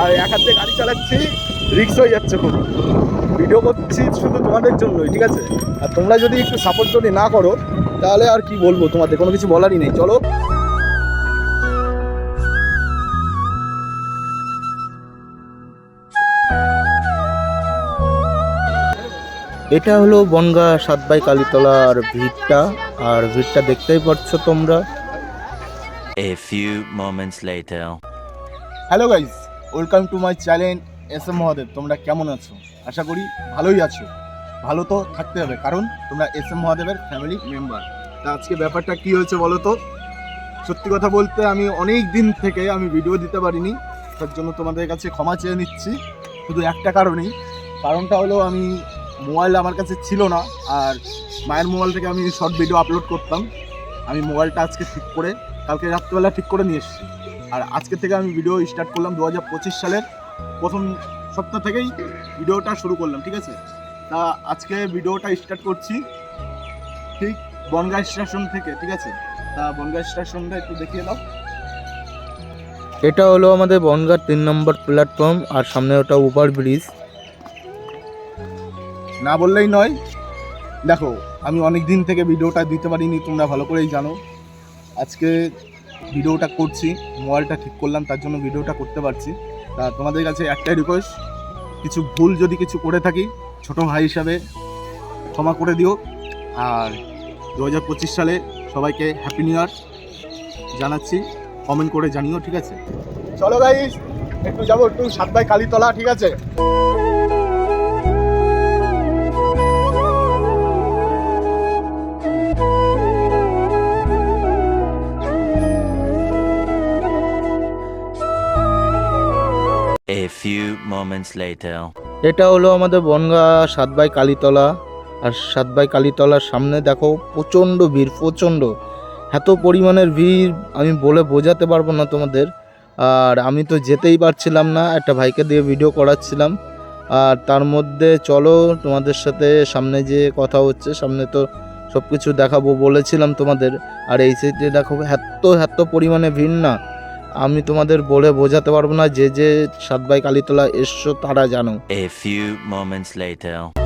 আর এক হাতে গাড়ি চালাচ্ছি রিক্স হয়ে যাচ্ছে খুব। ভিডিও করছি শুধু তোমাদের জন্যই ঠিক আছে? আর তোমরা যদি একটু সাপোর্ট যদি না করো তাহলে আর কি বলব তোমাদের? কোনো কিছু বলারই নেই। চলো। এটা হলো বনগা সাতবাই কালীতলার ভিড়টা। আর ভিড়টা দেখতেই পাচ্ছ তোমরা। A few moments later. Hello guys welcome to my channel S M Mahadev. তোমরা কেমন আছো? আশা করি ভালোই আছো। ভালো তো থাকতে হবে, কারণ তোমরা এস এম মহাদেবের ফ্যামিলি মেম্বার তা আজকে ব্যাপারটা কি হয়েছে বলো তো? সত্যি কথা বলতে আমি অনেক দিন থেকে আমি ভিডিও দিতে পারিনি। তার জন্য তোমাদের কাছে ক্ষমা চেয়ে নিচ্ছি। শুধু একটা কারণেই। কারণটা হলো আমি মোবাইল আমার কাছে ছিল না, আর মায়ের মোবাইল থেকে আমি শর্ট ভিডিও আপলোড করতাম। আমি মোবাইলটা আজকে ঠিক করে, কালকে রাত্রিবেলা ঠিক করে নিয়ে এসেছি। আর আজকে থেকে আমি ভিডিও স্টার্ট করলাম দু হাজার পঁচিশ সালের প্রথম সপ্তাহ থেকেই ভিডিওটা শুরু করলাম ঠিক আছে? তা আজকে ভিডিওটা স্টার্ট করছি ঠিক বনগাঁ স্টেশন থেকে ঠিক আছে? তা বনগাঁ স্টেশনটা একটু দেখিয়ে দাও। এটা হলো আমাদের বনগাঁর তিন নম্বর প্ল্যাটফর্ম আর সামনে ওটা ওভার ব্রিজ না বললেই নয়। দেখো আমি অনেক দিন থেকে ভিডিওটা দিতে পারিনি তোমরা ভালো করেই জানো। আজকে ভিডিওটা করছি, মোবাইলটা ঠিক করলাম, তার জন্য ভিডিওটা করতে পারছি। তা তোমাদের কাছে একটাই রিকোয়েস্ট কিছু ভুল যদি কিছু করে থাকি, ছোট ভাই হিসাবে ক্ষমা করে দিও। আর দু হাজার পঁচিশ সালে সবাইকে হ্যাপি নিউ ইয়ার জানাচ্ছি কমেন্ট করে জানিও, ঠিক আছে? চলো গাইস একটু যাব, একটু সাতবাই কালীতলা, ঠিক আছে? Moments later. এটা হলো আমাদের বনগা সাতবাই কালীতলা। আর সাতবাই কালীতলার সামনে দেখো প্রচণ্ড ভিড়, প্রচণ্ড। এত পরিমাণের ভিড়, আমি বলে বোঝাতে পারব না তোমাদের। আর আমি তো যেতেই পারছিলাম না, একটা ভাইকে দিয়ে ভিডিও করাচ্ছিলাম। আর তার মধ্যে চলো তোমাদের সাথে সামনে যে কথা হচ্ছে, সামনে তো সব কিছু দেখাবো বলেছিলাম তোমাদের। আর এই সাইডে দেখো এত এত পরিমাণে ভিড় না। আমি তোমাদের বলে বোঝাতে পারব না, যে যে সাতবাই কালীতলা এসছো তারা জানো a few moments later.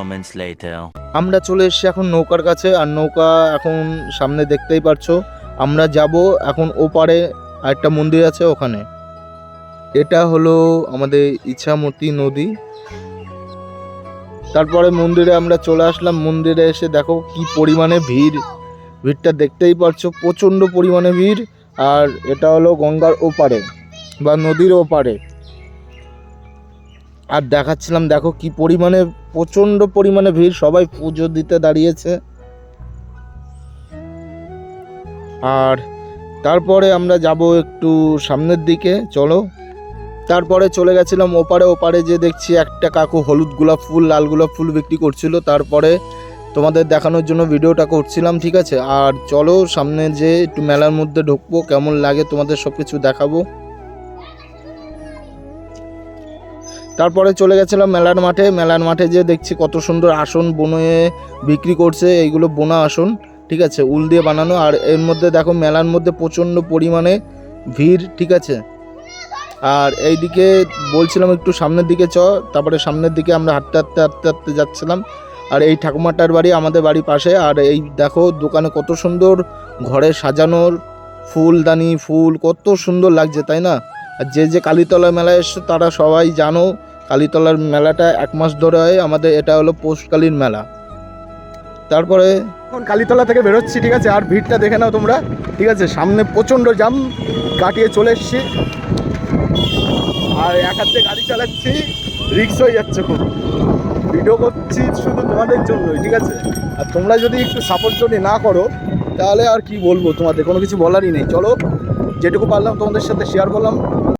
Moments later. আমরা চলে এসেছি এখন নৌকার কাছে, আর নৌকা এখন সামনে দেখতেই পারছ। আমরা যাব এখন ওপারে, আরেকটা মন্দির আছে ওখানে। এটা হলো আমাদের ইচ্ছামূর্তি নদী। তারপরে মন্দিরে আমরা চলে আসলাম। মন্দিরে এসে দেখো কি পরিমাণে ভিড়। ভিড়টা দেখতেই পারছ, প্রচণ্ড পরিমাণে ভিড়। আর এটা হলো গঙ্গার ওপারে, বা নদীর ওপারে। আর দেখাচ্ছিলাম, দেখো কি পরিমাণে, প্রচণ্ড পরিমাণে ভিড়, সবাই পুজো দিতে দাঁড়িয়েছে। আর তারপরে আমরা যাব একটু সামনের দিকে, চলো। তারপরে চলে গেছিলাম ওপারে ওপারে যে দেখছি একটা কাকু হলুদ গোলাপ ফুল, লাল গোলাপ ফুল বিক্রি করছিল। তারপরে তোমাদের দেখানোর জন্য ভিডিওটা করছিলাম, ঠিক আছে? আর চলো সামনে যে একটু মেলার মধ্যে ঢুকবো, কেমন লাগে তোমাদের সব কিছু দেখাবো। তারপরে চলে গেছিলাম মেলার মাঠে। মেলার মাঠে যে দেখছি কত সুন্দর আসন বনে বিক্রি করছে। এইগুলো বোনা আসন, ঠিক আছে? উল দিয়ে বানানো। আর এর মধ্যে দেখো, মেলার মধ্যে প্রচণ্ড পরিমাণে ভিড়, ঠিক আছে? আর এইদিকে বলছিলাম একটু সামনের দিকে চ। তারপরে সামনের দিকে আমরা হাঁটতে হাঁটতে হাঁটতে হাঁটতে যাচ্ছিলাম। আর এই ঠাকুমাটার বাড়ি আমাদের বাড়ির পাশে। আর এই দেখো, দোকানে কত সুন্দর ঘরে সাজানোর ফুলদানি, ফুল কত সুন্দর লাগছে, তাই না? আর যে যে কালীতলা মেলায় এসছো, তারা সবাই জানো কালীতলার মেলাটা এক মাস ধরে হয়, আমাদের এটা হলো পৌষকালীন মেলা। তারপরে এখন কালীতলা থেকে বেরোচ্ছি, ঠিক আছে? আর ভিড়টা দেখে নাও তোমরা, ঠিক আছে? সামনে প্রচণ্ড জাম, কাটিয়ে চলে এসছি। আর এক হাতে গাড়ি চালাচ্ছি, রিক্স হয়ে যাচ্ছে খুব। ভিডিও করছি শুধু তোমাদের জন্যই, ঠিক আছে? আর তোমরা যদি একটু সাপোর্ট যদি না করো, তাহলে আর কি বলব তোমাদের? কোনো কিছু বলারই নেই। চলো, যেটুকু পারলাম তোমাদের সাথে শেয়ার করলাম।